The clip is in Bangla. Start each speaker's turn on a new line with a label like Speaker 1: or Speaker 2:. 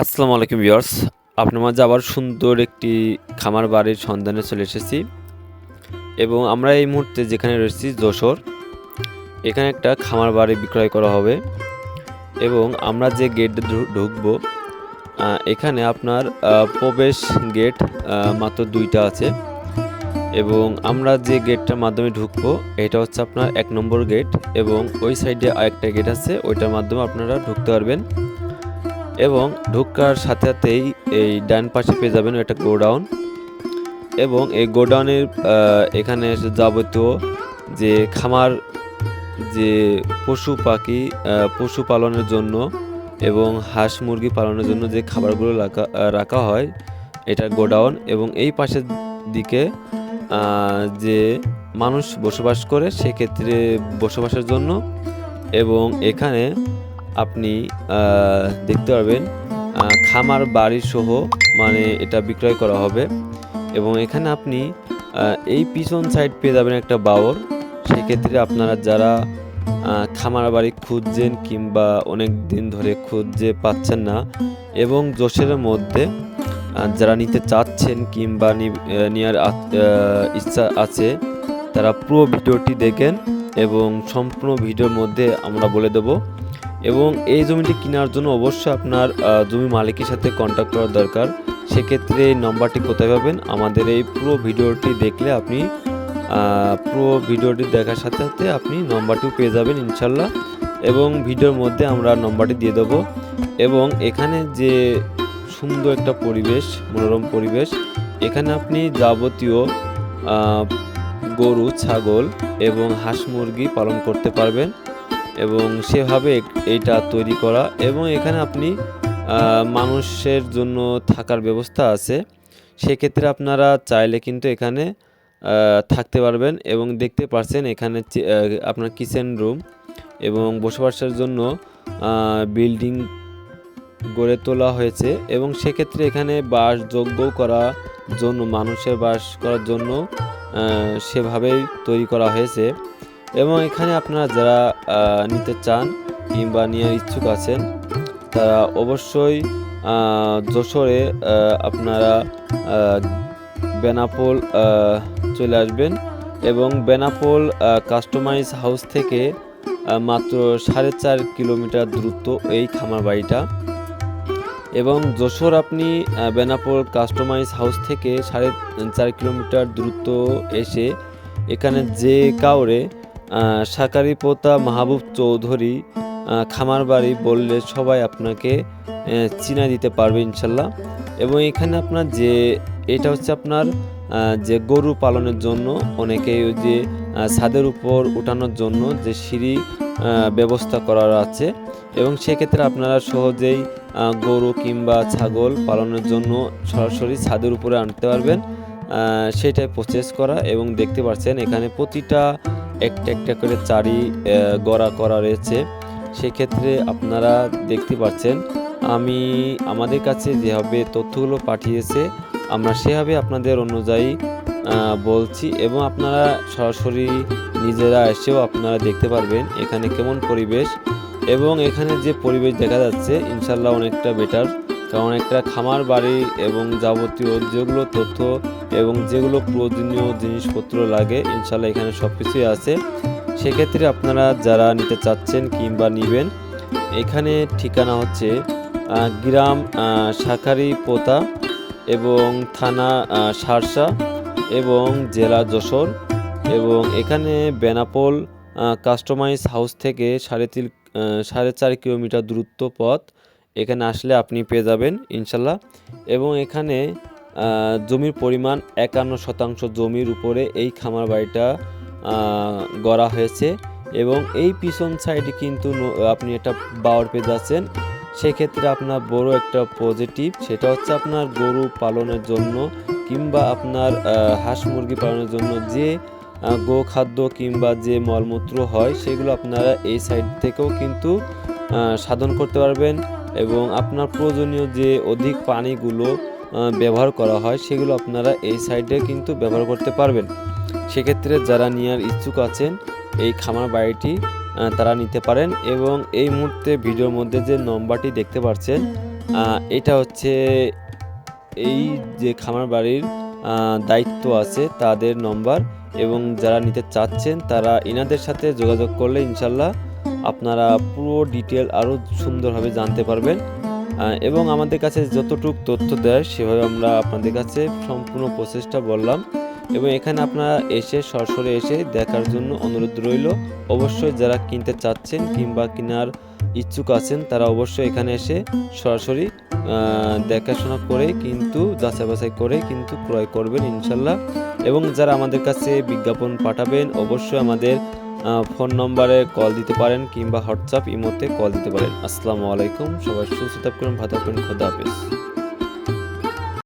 Speaker 1: আসসালামু আলাইকুম ভিউয়ার্স। আপনার মাঝে আবার সুন্দর একটি খামার বাড়ির সন্ধানে চলে এসেছি। এবং আমরা এই মুহূর্তে যেখানে রয়েছি, যশোর, এখানে একটা খামার বাড়ি বিক্রয় করা হবে। এবং আমরা যে গেট ঢুকবো এখানে আপনার প্রবেশ গেট মাত্র দুইটা আছে। এবং আমরা যে গেটটার মাধ্যমে ঢুকবো, এটা হচ্ছে আপনার এক নম্বর গেট এবং ওই সাইডে আরেকটা গেট আছে, ওইটার মাধ্যমে আপনারা ঢুকতে পারবেন। এবং ঢুকার সাথে সাথেই এই ডান পাশে পেয়ে যাবেন একটা গোডাউন এবং এই গোডাউনের এখানে যাবতীয় যে খামার, যে পশু পাখি পশু পালনের জন্য এবং হাঁস মুরগি পালনের জন্য যে খাবারগুলো রাখা রাখা হয়, এটা গোডাউন এবং এই পাশের দিকে যে মানুষ বসবাস করে সেক্ষেত্রে বসবাসের জন্য এবং এখানে আপনি দেখতে পারবেন খামার, বাড়ি সহ মানে এটা বিক্রয় করা হবে। এবং এখানে আপনি এই পিছন সাইড পেয়ে যাবেন একটা বাওর সেক্ষেত্রে আপনারা যারা খামার বাড়ি খুঁজছেন কিংবা অনেক দিন ধরে খুঁজে পাচ্ছেন না, এবং জোশের মধ্যে যারা নিতে চাচ্ছেন কিংবা নেওয়ার ইচ্ছা আছে, তারা পুরো ভিডিওটি দেখেন এবং সম্পূর্ণ ভিডিওর মধ্যে আমরা বলে দেবো। এবং এই জমিটি কেনার জন্য অবশ্যই আপনার জমি মালিকের সাথে কন্ট্যাক্ট করা দরকার। সেক্ষেত্রে এই নম্বরটি কোথায় পাবেন? আমাদের এই পুরো ভিডিওটি দেখলে আপনি পুরো ভিডিওটি দেখার সাথে সাথে আপনি নম্বরটিও পেয়ে যাবেন ইনশাল্লাহ। এবং ভিডিওর মধ্যে আমরা নম্বরটি দিয়ে দেবো। এবং এখানে যে সুন্দর একটা পরিবেশ, মনোরম পরিবেশ, এখানে আপনি যাবতীয় গরু, ছাগল এবং হাঁস মুরগি পালন করতে পারবেন। এবং সেভাবে এইটা তৈরি করা এবং এখানে আপনি মানুষের জন্য থাকার ব্যবস্থা আছে। সেক্ষেত্রে আপনারা চাইলে কিন্তু এখানে থাকতে পারবেন এবং দেখতে পাচ্ছেন এখানে আপনার কিচেন রুম এবং বসবাসের জন্য বিল্ডিং গড়ে তোলা হয়েছে এবং সেক্ষেত্রে এখানে বাসযোগ্য করার জন্য, মানুষের বাস করার জন্য সেভাবেই তৈরি করা হয়েছে। এবং এখানে আপনারা যারা নিতে চান কিংবা নেওয়ার ইচ্ছুক আছেন, তারা অবশ্যই যশোরে আপনারা বেনাপোল চলে আসবেন এবং বেনাপোল কাস্টমাইজ হাউস থেকে মাত্র সাড়ে চার কিলোমিটার দূরত্ব এই খামার বাড়িটা। এবং যশোর আপনি বেনাপোল কাস্টমাইজ হাউস থেকে সাড়ে চার কিলোমিটার দূরত্ব এসে এখানে যে কাউরে সাকারি পোতা মাহবুব চৌধুরী খামার বাড়ি বললে সবাই আপনাকে চিনা দিতে পারবে ইনশাল্লাহ। এবং এখানে আপনার যে, এটা হচ্ছে আপনার যে গরু পালনের জন্য অনেকেই ওই যে ছাদের উপর উঠানোর জন্য যে সিঁড়ি ব্যবস্থা করার আছে। এবং সেক্ষেত্রে আপনারা সহজেই গরু কিংবা ছাগল পালনের জন্য সরাসরি ছাদের উপরে আনতে পারবেন। সেটাই প্রসেস করা এবং দেখতে পাচ্ছেন এখানে প্রতিটা একটা একটা করে চারি গড়া করা রয়েছে। সেক্ষেত্রে আপনারা দেখতে পাচ্ছেন, আমি, আমাদের কাছে যেভাবে তথ্যগুলো পাঠিয়েছে, আমরা সেভাবে আপনাদের অনুযায়ী বলছি এবং আপনারা সরাসরি নিজেরা এসেও আপনারা দেখতে পারবেন এখানে কেমন পরিবেশ এবং এখানে যে পরিবেশ দেখা যাচ্ছে ইনশাল্লাহ অনেকটা বেটার কারণ একটা খামার, বাড়ি এবং যাবতীয় যেগুলো তথ্য এবং যেগুলো প্রয়োজনীয় জিনিসপত্র লাগে, ইনশাল্লাহ এখানে সব কিছুই আছে। সেক্ষেত্রে আপনারা যারা নিতে চাচ্ছেন কিংবা নেবেন, এখানে ঠিকানা হচ্ছে গ্রাম শাখারি পোতা এবং থানা সারসা এবং জেলা যশোর এবং এখানে বেনাপোল কাস্টমাইজ হাউস থেকে সাড়ে তিন সাড়ে চার কিলোমিটার দূরত্ব পথ। এখানে আসলে আপনি পেয়ে যাবেন ইনশাল্লাহ। এবং এখানে জমির পরিমাণ একান্ন শতাংশ জমির উপরে এই খামার বাড়িটা গড়া হয়েছে। এবং এই পিছন সাইডে কিন্তু আপনি একটা বাওয়ার পেয়ে যাচ্ছেন। সেক্ষেত্রে আপনার বড় একটা পজিটিভ সেটা হচ্ছে আপনার গরু পালনের জন্য কিংবা আপনার হাঁস মুরগি পালনের জন্য যে আহ, গোখাদ্য কিংবা যে মলমূত্র হয় সেগুলো আপনারা এই সাইড থেকেও কিন্তু সাধন করতে পারবেন। এবং আপনার প্রয়োজনীয় যে অধিক পানিগুলো ব্যবহার করা হয়, সেগুলো আপনারা এই সাইডে কিন্তু ব্যবহার করতে পারবেন। সেক্ষেত্রে যারা নেওয়ার ইচ্ছুক আছেন, এই খামার বাড়িটি তারা নিতে পারেন এবং এই মুহূর্তে ভিডিওর মধ্যে যে নম্বরটি দেখতে পাচ্ছেন এটা হচ্ছে এই যে খামার বাড়ির দায়িত্ব আছে তাদের নম্বর এবং যারা নিতে চাচ্ছেন, তারা এনাদের সাথে যোগাযোগ করলে ইনশাল্লাহ আপনারা পুরো ডিটেল আরও সুন্দরভাবে জানতে পারবেন। এবং আমাদের কাছে যতটুকু তথ্য দেয়, সেভাবে আমরা আপনাদের কাছে সম্পূর্ণ প্রসেসটা বললাম। এবং এখানে আপনারা এসে, সরাসরি এসে দেখার জন্য অনুরোধ রইল। অবশ্যই যারা কিনতে চাচ্ছেন কিংবা কেনার ইচ্ছুক আছেন, তারা অবশ্যই এখানে এসে সরাসরি দেখাশোনা করে কিন্তু, যাচাই বাছাই করে কিন্তু ক্রয় করবেন ইনশাল্লাহ। এবং যারা আমাদের কাছে বিজ্ঞাপন পাঠাবেন, অবশ্যই আমাদের ফোন নম্বরে কল দিতে পারেন কিংবা হোয়াটসঅ্যাপ ইমোতে কল দিতে পারেন। আসসালামু আলাইকুম, সবাই সুস্থ থাকুন, ভালো থাকুন, খোদা হাফেজ।